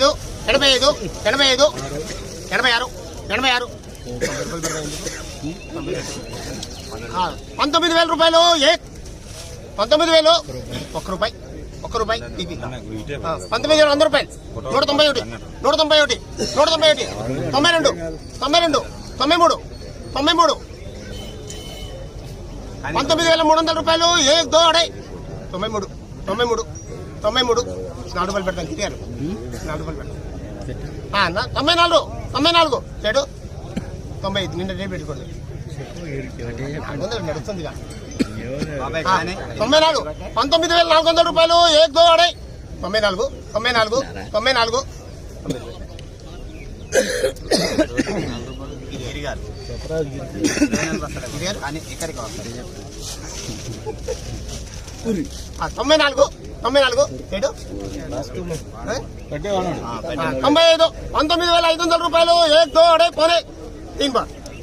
ఐదు ఎనభై ఐదు ఎనభై ఐదు ఎనభై ఆరు ఎనభై ఆరు. పంతొమ్మిది వేల రూపాయలు ఏ? పంతొమ్మిది వేలు ఒక్క రూపాయి ఒక్క రూపాయి పంతొమ్మిది వేల వంద రూపాయలు. నూట తొంభై ఒకటి నూట తొంభై ఒకటి నూట తొంభై ఒకటి తొంభై రెండు తొంభై రెండు తొంభై మూడు తొంభై మూడు. పంతొమ్మిది వేల మూడు వందల రూపాయలు ఏ? దో అడై తొంభై మూడు తొంభై మూడు. తొంభై మూడు. నాలుగు రూపాయలు పెడతాను. ఇదే నాలుగు రూపాయలు పెడతాను. తొంభై నాలుగు. తొంభై నాలుగు. చెడు. తొంభై ఐదు. నిన్న రేపు పెట్టుకోండి. వందలు ఆ, తొంభై నాలుగు. పంతొమ్మిది వేల నాలుగు వందల రూపాయలు. ఏ దో అడే తొంభై నాలుగు. తొంభై నాలుగు. తొంభై నాలుగు. తొంభై నాలుగు. తొంభై నాలుగు. ఏడు? తొంభై ఐదు. పంతొమ్మిది వేల ఐదు వందల రూపాయలు ఏ అడే పోనే. తీన్ బార్